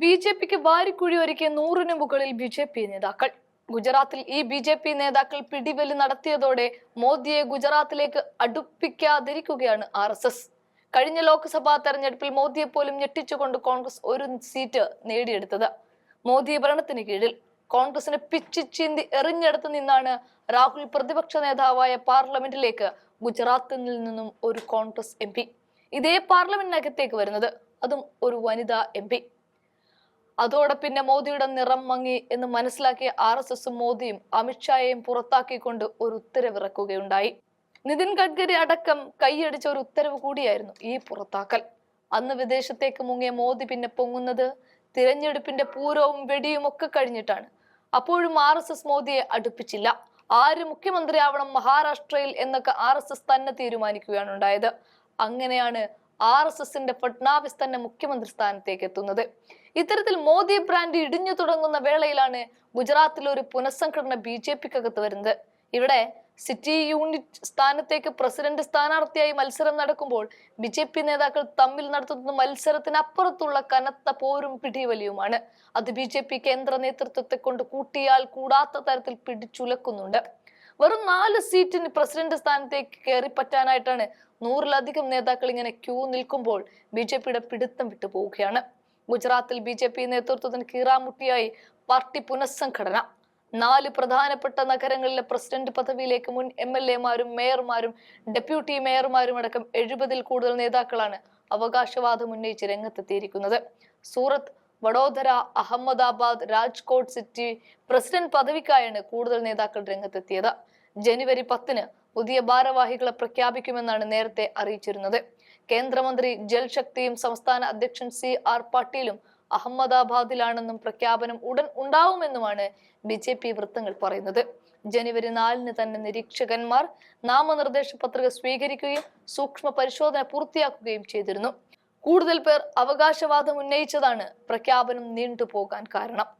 B J പിക്ക് വാരിക്കുഴി ഒരുക്കിയ നൂറിന് മുകളിൽ ബി ജെ പി നേതാക്കൾ. ഗുജറാത്തിൽ ഈ ബി ജെ പി നേതാക്കൾ പിടിവലി നടത്തിയതോടെ മോദിയെ ഗുജറാത്തിലേക്ക് അടുപ്പിക്കാതിരിക്കുകയാണ് ആർ എസ് എസ്. കഴിഞ്ഞ ലോക്സഭാ തെരഞ്ഞെടുപ്പിൽ മോദിയെ പോലും ഞെട്ടിച്ചുകൊണ്ട് കോൺഗ്രസ് ഒരു സീറ്റ് നേടിയെടുത്തത് മോദി ഭരണത്തിന് കീഴിൽ. കോൺഗ്രസിനെ പിച്ചി ചീന്തി എറിഞ്ഞെടുത്ത് നിന്നാണ് രാഹുൽ പ്രതിപക്ഷ നേതാവായ പാർലമെന്റിലേക്ക് ഗുജറാത്തിൽ നിന്നും ഒരു കോൺഗ്രസ് എം ഇതേ പാർലമെന്റിനകത്തേക്ക് വരുന്നത്. അതും ഒരു വനിതാ എം അതോടെ പിന്നെ മോദിയുടെ നിറം മങ്ങി എന്ന് മനസ്സിലാക്കിയ ആർ എസ് എസും മോദിയും അമിത്ഷായെയും പുറത്താക്കിക്കൊണ്ട് ഒരു ഉത്തരവിറക്കുകയുണ്ടായി. നിതിൻ ഗഡ്കരി അടക്കം കൈയടിച്ച ഒരു ഉത്തരവ് കൂടിയായിരുന്നു ഈ പുറത്താക്കൽ. അന്ന് വിദേശത്തേക്ക് മുങ്ങിയ മോദി പിന്നെ പൊങ്ങുന്നത് തിരഞ്ഞെടുപ്പിന്റെ പൂരവും വെടിയും ഒക്കെ കഴിഞ്ഞിട്ടാണ്. അപ്പോഴും ആർ എസ് എസ് മോദിയെ അടുപ്പിച്ചില്ല. ആര് മുഖ്യമന്ത്രിയാവണം മഹാരാഷ്ട്രയിൽ എന്നൊക്കെ ആർ എസ് എസ് തന്നെ തീരുമാനിക്കുകയാണ് ഉണ്ടായത്. അങ്ങനെയാണ് ആർ എസ് എസിന്റെ ഫട്നാവിസ് തന്നെ മുഖ്യമന്ത്രി സ്ഥാനത്തേക്ക് എത്തുന്നത്. ഇത്തരത്തിൽ മോദി ബ്രാൻഡ് ഇടിഞ്ഞു തുടങ്ങുന്ന വേളയിലാണ് ഗുജറാത്തിൽ ഒരു പുനഃസംഘടന ബി ജെ പിക്കകത്ത് വരുന്നത്. ഇവിടെ സിറ്റി യൂണിറ്റ് സ്ഥാനത്തേക്ക് പ്രസിഡന്റ് സ്ഥാനാർത്ഥിയായി മത്സരം നടക്കുമ്പോൾ ബി ജെ പി നേതാക്കൾ തമ്മിൽ നടത്തുന്ന മത്സരത്തിനപ്പുറത്തുള്ള കനത്ത പോരും പിടിവലിയുമാണ്. അത് ബി ജെ പി കേന്ദ്ര നേതൃത്വത്തെ കൊണ്ട് കൂട്ടിയാൽ കൂടാത്ത തരത്തിൽ പിടിച്ചുലക്കുന്നുണ്ട്. വെറും നാല് സീറ്റിന് പ്രസിഡന്റ് സ്ഥാനത്തേക്ക് കയറി പറ്റാനായിട്ടാണ് നൂറിലധികം നേതാക്കൾ ഇങ്ങനെ ക്യൂ നിൽക്കുമ്പോൾ ബി ജെ പിയുടെ പിടുത്തം വിട്ടു പോവുകയാണ്. ഗുജറാത്തിൽ ബി ജെ പി നേതൃത്വത്തിന് കീറാമുട്ടിയായി പാർട്ടി പുനഃസംഘടന. നാല് പ്രധാനപ്പെട്ട നഗരങ്ങളിലെ പ്രസിഡന്റ് പദവിയിലേക്ക് മുൻ എം എൽ എമാരും മേയർമാരും ഡെപ്യൂട്ടി മേയർമാരും അടക്കം എഴുപതിൽ കൂടുതൽ നേതാക്കളാണ് അവകാശവാദം ഉന്നയിച്ച് രംഗത്തെത്തിയിരിക്കുന്നത്. സൂറത്ത് വഡോദര അഹമ്മദാബാദ് രാജ്കോട്ട് സിറ്റി പ്രസിഡന്റ് പദവിക്കായാണ് കൂടുതൽ നേതാക്കൾ രംഗത്തെത്തിയത്. ജനുവരി പത്തിന് പുതിയ ഭാരവാഹികളെ പ്രഖ്യാപിക്കുമെന്നാണ് നേരത്തെ അറിയിച്ചിരുന്നത്. കേന്ദ്രമന്ത്രി ജൽശക്തിയും സംസ്ഥാന അധ്യക്ഷൻ സി ആർ പാട്ടീലും അഹമ്മദാബാദിലാണെന്നും പ്രഖ്യാപനം ഉടൻ ഉണ്ടാവുമെന്നുമാണ് ബി ജെ പി വൃത്തങ്ങൾ പറയുന്നത്. ജനുവരി നാലിന് തന്നെ നിരീക്ഷകന്മാർ നാമനിർദ്ദേശ പത്രിക സ്വീകരിക്കുകയും സൂക്ഷ്മ പരിശോധന പൂർത്തിയാക്കുകയും ചെയ്തിരുന്നു. കൂടുതൽ പേർ അവകാശവാദം ഉന്നയിച്ചതാണ് പ്രഖ്യാപനം നീണ്ടുപോകാൻ കാരണം.